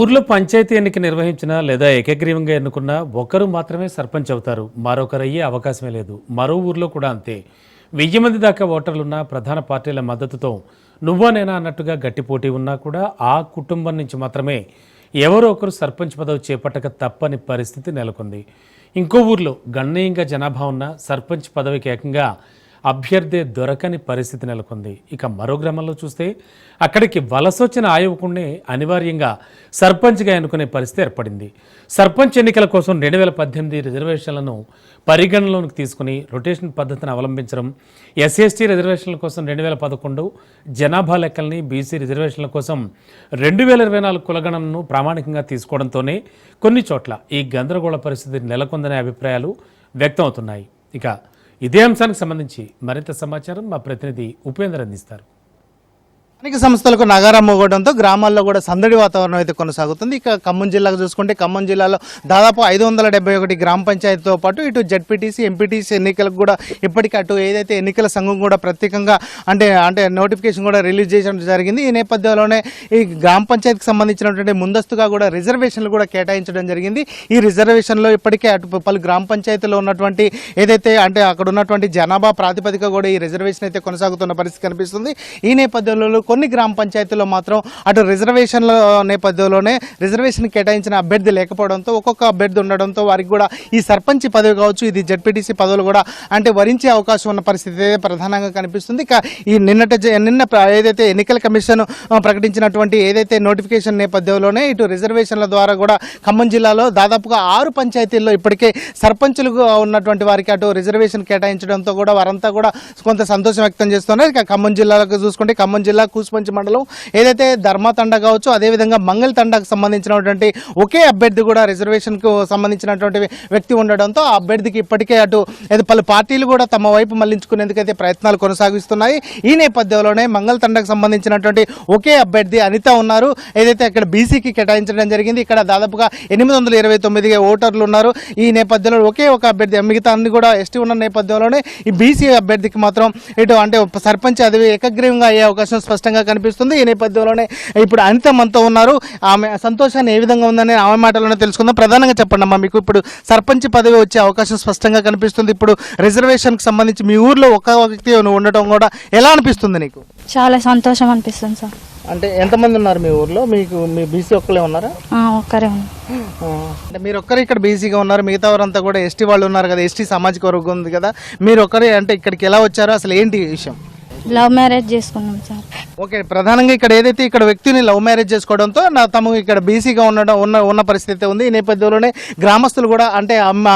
ఊర్లో పంచాయతీ ఎన్నిక నిర్వహించిన లేదా ఏకగ్రీవంగా ఎన్నుకున్న ఒకరు మాత్రమే సర్పంచ్ అవుతారు. మరొకరు అయ్యే అవకాశమే లేదు. మరో ఊర్లో కూడా అంతే. వెయ్యి మంది దాకా ఓటర్లున్న ప్రధాన పార్టీల మద్దతుతో నువ్వా నేనా అన్నట్టుగా గట్టి పోటీ ఉన్నా కూడా ఆ కుటుంబం నుంచి మాత్రమే ఎవరో ఒకరు సర్పంచ్ పదవి చేపట్టక తప్పని పరిస్థితి నెలకొంది. ఇంకో ఊర్లో గణనీయంగా జనాభా ఉన్న సర్పంచ్ పదవికి ఏకంగా అభ్యర్థి దొరకని పరిస్థితి నెలకొంది. ఇక మరో గ్రామంలో చూస్తే అక్కడికి వలసొచ్చిన వచ్చిన యువకుడిని అనివార్యంగా సర్పంచ్గా ఎన్నుకునే పరిస్థితి ఏర్పడింది. సర్పంచ్ ఎన్నికల కోసం రెండు వేల పద్దెనిమిది రిజర్వేషన్లను పరిగణనలోకి తీసుకుని రొటేషన్ పద్ధతిని అవలంబించడం ఎస్సీఎస్టీ రిజర్వేషన్ల కోసం రెండు వేల పదకొండు జనాభా లెక్కల్ని బీసీ రిజర్వేషన్ల కోసం రెండు వేల ఇరవై నాలుగు కులగణనను ప్రామాణికంగా తీసుకోవడంతోనే కొన్ని చోట్ల ఈ గందరగోళ పరిస్థితి నెలకొందనే అభిప్రాయాలు వ్యక్తమవుతున్నాయి. ఇక ఇదే అంశానికి సంబంధించి మరింత సమాచారం మా ప్రతినిధి ఉపేంద్ర అందిస్తారు. స్థానిక సంస్థలకు నగరం మోగడంతో గ్రామాల్లో కూడా సందడి వాతావరణం అయితే కొనసాగుతుంది. ఇక ఖమ్మం జిల్లాకు చూసుకుంటే ఖమ్మం జిల్లాలో దాదాపు ఐదు వందల డెబ్బై ఒకటి గ్రామ పంచాయతీతో పాటు ఇటు జడ్పీటీసీ ఎంపీటీసీ ఎన్నికలకు కూడా ఇప్పటికీ అటు ఏదైతే ఎన్నికల సంఘం కూడా ప్రత్యేకంగా అంటే అంటే నోటిఫికేషన్ కూడా రిలీజ్ చేయడం జరిగింది. ఈ నేపథ్యంలోనే ఈ గ్రామ పంచాయతీకి సంబంధించినటువంటి ముందస్తుగా కూడా రిజర్వేషన్లు కూడా కేటాయించడం జరిగింది. ఈ రిజర్వేషన్లో ఇప్పటికే అటు పలు గ్రామ పంచాయతీలో ఉన్నటువంటి ఏదైతే అంటే అక్కడ ఉన్నటువంటి జనాభా ప్రాతిపదిక కూడా ఈ రిజర్వేషన్ అయితే కొనసాగుతున్న పరిస్థితి కనిపిస్తుంది. ఈ నేపథ్యంలో కొన్ని గ్రామ పంచాయతీల్లో మాత్రం అటు రిజర్వేషన్ల నేపథ్యంలోనే రిజర్వేషన్ కేటాయించిన అభ్యర్థి లేకపోవడంతో ఒక్కొక్క అభ్యర్థి ఉండడంతో వారికి కూడా ఈ సర్పంచ్ పదవి కావచ్చు ఇది జడ్పీటీసీ పదవులు కూడా అంటే వరించే అవకాశం ఉన్న పరిస్థితి ప్రధానంగా కనిపిస్తుంది. ఇక ఈ నిన్నటి జ- నిన్న ఏదైతే ఎన్నికల కమిషన్ ప్రకటించినటువంటి ఏదైతే నోటిఫికేషన్ నేపథ్యంలోనే ఇటు రిజర్వేషన్ల ద్వారా కూడా ఖమ్మం జిల్లాలో దాదాపుగా ఆరు పంచాయతీల్లో ఇప్పటికే సర్పంచులుగా ఉన్నటువంటి వారికి అటు రిజర్వేషన్ కేటాయించడంతో కూడా వారంతా కూడా కొంత సంతోషం వ్యక్తం చేస్తున్నారు. ఇక ఖమ్మం జిల్లాలకు చూసుకుంటే ఖమ్మం జిల్లా కూసుపంచి మండలం ఏదైతే ధర్మ తండ కావచ్చు అదేవిధంగా మంగళ తండకు సంబంధించినటువంటి ఒకే అభ్యర్థి కూడా రిజర్వేషన్కు సంబంధించినటువంటి వ్యక్తి ఉండడంతో ఆ అభ్యర్థికి ఇప్పటికే అటు పలు పార్టీలు కూడా తమ వైపు మళ్ళించుకునేందుకైతే ప్రయత్నాలు కొనసాగిస్తున్నాయి. ఈ నేపథ్యంలోనే మంగళ తండకు సంబంధించినటువంటి ఒకే అభ్యర్థి అనిత ఉన్నారు. ఏదైతే అక్కడ బీసీకి కేటాయించడం జరిగింది ఇక్కడ దాదాపుగా ఎనిమిది వందల ఇరవై తొమ్మిది ఓటర్లు ఉన్నారు. ఈ నేపథ్యంలో ఒకే ఒక అభ్యర్థి మిగతా అన్ని కూడా ఎస్టీ ఉన్న నేపథ్యంలోనే ఈ బీసీ అభ్యర్థికి మాత్రం ఇటు అంటే సర్పంచ్ అది ఏకగ్రీవంగా అయ్యే అవకాశం స్పష్టంగా కనిపిస్తుంది. ఈ నేపథ్యంలోనే ఇప్పుడు అనిత మనతో ఉన్నారు. ఆమె సంతోషాన్ని ఏ విధంగా ఉందని ఆమె మాటలోనే తెలుసుకుందాం. ప్రధానంగా చెప్పండి అమ్మా మీకు ఇప్పుడు సర్పంచ్ పదవి వచ్చే అవకాశం స్పష్టంగా కనిపిస్తుంది. ఇప్పుడు రిజర్వేషన్కి సంబంధించి మీ ఊర్లో ఒక వ్యక్తి ఉండటం కూడా ఎలా అనిపిస్తుంది నీకు? చాలా సంతోషం అనిపిస్తుంది సార్. అంటే ఎంతమంది ఉన్నారు మీ ఊర్లో? మీకు మీ బీసీ ఒక్కలే ఉన్నారా? ఒక్కరే అంటే మీరు ఒక్కరే ఇక్కడ బీసీగా ఉన్నారు. మిగతా వారంతా కూడా ఎస్టీ వాళ్ళు ఉన్నారు కదా. ఎస్టీ సామాజిక వర్గం ఉంది కదా. మీరు ఒక్కరే అంటే ఇక్కడికి ఎలా వచ్చారో? అసలు ఏంటి విషయం? లవ్ మ్యారేజ్ చేసుకున్నాం సార్. ఓకే ప్రధానంగా ఇక్కడ ఏదైతే ఇక్కడ వ్యక్తిని లవ్ మ్యారేజ్ చేసుకోవడంతో నా తమ ఇక్కడ బీసీగా ఉండడం ఉన్న ఉన్న పరిస్థితి ఉంది. ఈ నేపథ్యంలోనే గ్రామస్తులు కూడా అంటే అమ్మ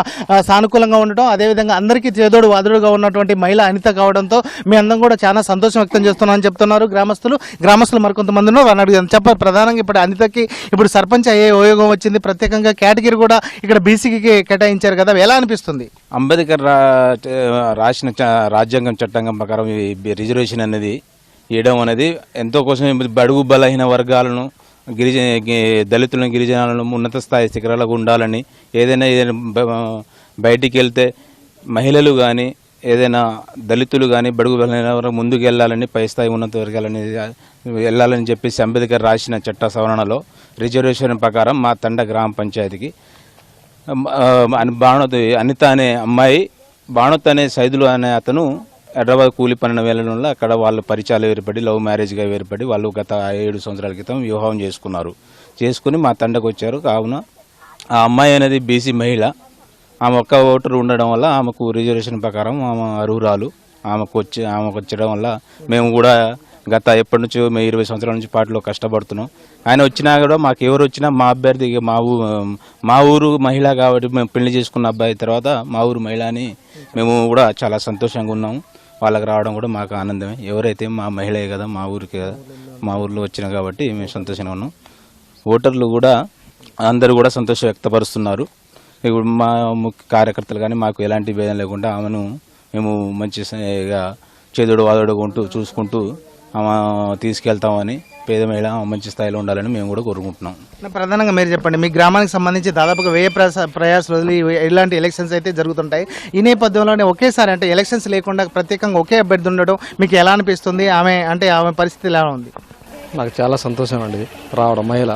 సానుకూలంగా ఉండటం అదేవిధంగా అందరికీ చేదోడు వాదుడుగా ఉన్నటువంటి మహిళ అనిత కావడంతో మీ అందరం కూడా చాలా సంతోషం వ్యక్తం చేస్తున్నామని చెప్తున్నారు గ్రామస్తులు. గ్రామస్తులు మరికొంతమంది ఉన్నారు వారిని అడిగాను. చెప్ప ప్రధానంగా ఇప్పుడు అనితకి ఇప్పుడు సర్పంచ్ అయ్యే ఉపయోగం వచ్చింది. ప్రత్యేకంగా కేటగిరీ కూడా ఇక్కడ బీసీకి కేటాయించారు కదా ఎలా అనిపిస్తుంది? అంబేద్కర్ రాసిన రాజ్యాంగం చట్టంగం ప్రకారం రిజర్వేషన్ అనేది ఇవ్వడం అనేది ఎంతో కోసం బడుగు బలహీన వర్గాలను గిరిజ గి- దళితులను గిరిజనాలను ఉన్నత స్థాయి శిఖరాలకు ఉండాలని ఏదైనా ఏదైనా బయటికి వెళ్తే మహిళలు కానీ ఏదైనా దళితులు కానీ బడుగు బలహీన వర్గం ముందుకు వెళ్ళాలని పై స్థాయి ఉన్నత వర్గాలని వెళ్ళాలని చెప్పేసి అంబేద్కర్ రాసిన చట్ట సవరణలో రిజర్వేషన్ ప్రకారం మా తండ గ్రామ పంచాయతీకి బాణోత్ అనిత అనే అమ్మాయి బాణోత్ అనే సైదులు అనే అతను హైదరాబాద్ కూలి పనిన వెళ్ళడం అక్కడ వాళ్ళు పరిచయాలు ఏర్పడి లవ్ మ్యారేజ్గా ఏర్పడి వాళ్ళు గత ఏడు సంవత్సరాల క్రితం వివాహం చేసుకున్నారు. చేసుకుని మా తండకు వచ్చారు. కావున ఆ అమ్మాయి అనేది బీసీ మహిళ. ఆమె ఒక్క ఓటర్ ఉండడం వల్ల ఆమెకు రిజర్వేషన్ ప్రకారం ఆమె అర్హురాలు. ఆమెకు వచ్చి ఆమెకు వచ్చడం వల్ల మేము కూడా గత ఎప్పటి నుంచో మేము ఇరవై సంవత్సరాల నుంచి పాటలో కష్టపడుతున్నాం. ఆయన వచ్చినా కూడా మాకు ఎవరు వచ్చినా మా అభ్యర్థి మా ఊ మా ఊరు మహిళ కాబట్టి మేము పెళ్ళి చేసుకున్న అబ్బాయి తర్వాత మా ఊరు మహిళ అని మేము కూడా చాలా సంతోషంగా ఉన్నాము వాళ్ళకి రావడం కూడా మాకు ఆనందమే. ఎవరైతే మా మహిళే కదా మా ఊరికి కదా మా ఊర్లో వచ్చినా కాబట్టి మేము సంతోషంగా ఉన్నాం. ఓటర్లు కూడా అందరూ కూడా సంతోషం వ్యక్తపరుస్తున్నారు. ఇప్పుడు మా ముఖ్య కార్యకర్తలు కానీ మాకు ఎలాంటి భేదం లేకుండా ఆమెను మేము మంచి చేదుడు వాదుడుగా ఉంటూ చూసుకుంటూ ఆమె తీసుకెళ్తామని పేద మహిళ మంచి స్థాయిలో ఉండాలని మేము కూడా కోరుకుంటున్నాం. ప్రధానంగా మీరు చెప్పండి మీ గ్రామానికి సంబంధించి దాదాపుగా వెయ్యి ప్రయాస ప్రయాసాలు వదిలి ఇలాంటి ఎలక్షన్స్ అయితే జరుగుతుంటాయి. ఈ నేపథ్యంలోనే ఒకేసారి అంటే ఎలక్షన్స్ లేకుండా ప్రత్యేకంగా ఒకే అభ్యర్థి ఉండడం మీకు ఎలా అనిపిస్తుంది? ఆమె అంటే ఆమె పరిస్థితి ఎలా ఉంది? నాకు చాలా సంతోషం అండి ఇది రావడం మహిళ.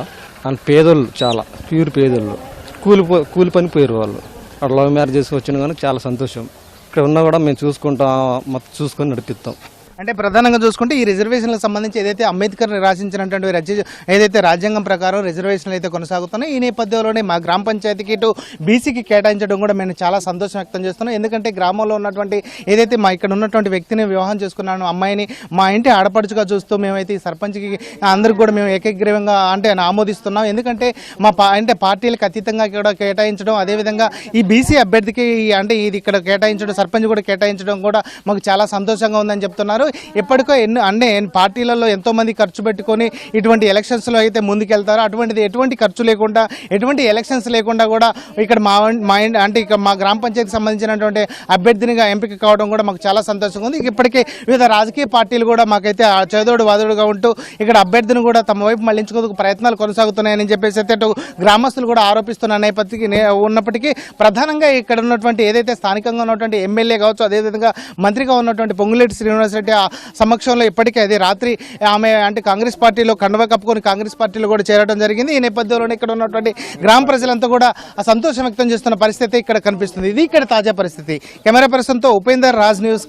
అండ్ పేదోళ్ళు చాలా ప్యూర్ పేదోళ్ళు. కూలి కూలి పని పోయారు వాళ్ళు. అక్కడ లవ్ మ్యారేజ్ చేసి వచ్చిన కానీ చాలా సంతోషం. ఇక్కడ ఉన్నా కూడా మేము చూసుకుంటాం మొత్తం చూసుకొని నడిపిస్తాం. అంటే ప్రధానంగా చూసుకుంటే ఈ రిజర్వేషన్లకు సంబంధించి ఏదైతే అంబేద్కర్ రాసించినటువంటి రచ ఏదైతే రాజ్యాంగం ప్రకారం రిజర్వేషన్లు అయితే కొనసాగుతున్నాయి ఈ నేపథ్యంలోనే మా గ్రామ పంచాయతీకి ఇటు బీసీకి కేటాయించడం కూడా మేము చాలా సంతోషం వ్యక్తం చేస్తున్నాం. ఎందుకంటే గ్రామంలో ఉన్నటువంటి ఏదైతే మా ఇక్కడ ఉన్నటువంటి వ్యక్తిని వివాహం చేసుకున్నాను అమ్మాయిని మా ఇంటి ఆడపడుచుగా చూస్తూ మేమైతే ఈ సర్పంచ్కి అందరికి కూడా మేము ఏకగ్రీవంగా అంటే ఆమోదిస్తున్నాం. ఎందుకంటే మా పా అంటే పార్టీలకు అతీతంగా కూడా కేటాయించడం అదేవిధంగా ఈ బీసీ అభ్యర్థికి అంటే ఇది ఇక్కడ కేటాయించడం సర్పంచ్ కూడా కేటాయించడం కూడా మాకు చాలా సంతోషంగా ఉందని చెప్తున్నారు. ఎప్పటికో ఎన్నో అన్నే పార్టీలలో ఎంతోమంది ఖర్చు పెట్టుకొని ఇటువంటి ఎలక్షన్స్లో అయితే ముందుకెళ్తారో అటువంటిది ఎటువంటి ఖర్చు లేకుండా ఎటువంటి ఎలక్షన్స్ లేకుండా కూడా ఇక్కడ మా మా అంటే ఇక్కడ మా గ్రామ పంచాయతీకి సంబంధించినటువంటి అభ్యర్థినిగా ఎంపిక కావడం కూడా మాకు చాలా సంతోషంగా ఉంది. ఇప్పటికే వివిధ రాజకీయ పార్టీలు కూడా మాకైతే ఆ చేదోడు వాదోడుగా ఉంటూ ఇక్కడ అభ్యర్థిని కూడా తమ వైపు మళ్ళించుకోవడానికి ప్రయత్నాలు కొనసాగుతున్నాయని చెప్పేసి అయితే అటు గ్రామస్తులు కూడా ఆరోపిస్తున్న నేపథ్యకి నే- ఉన్నప్పటికీ ప్రధానంగా ఇక్కడ ఉన్నటువంటి ఏదైతే స్థానికంగా ఉన్నటువంటి ఎమ్మెల్యే కావచ్చు అదేవిధంగా మంత్రిగా ఉన్నటువంటి పొంగులేటి శ్రీనివాసరెడ్డి సమక్షంలో ఇప్పటికే అది రాత్రి ఆమె అంటే కాంగ్రెస్ పార్టీలో కండవ కప్పుకొని కాంగ్రెస్ పార్టీలో కూడా చేరడం జరిగింది. ఈ నేపథ్యంలోనే ఇక్కడ ఉన్నటువంటి గ్రామ ప్రజలంతా కూడా సంతోషం వ్యక్తం చేస్తున్న పరిస్థితి ఇక్కడ కనిపిస్తుంది. ఇది ఇక్కడ తాజా పరిస్థితి. కెమెరా పర్సన్తో ఉపేందర్ రాజ్ న్యూస్.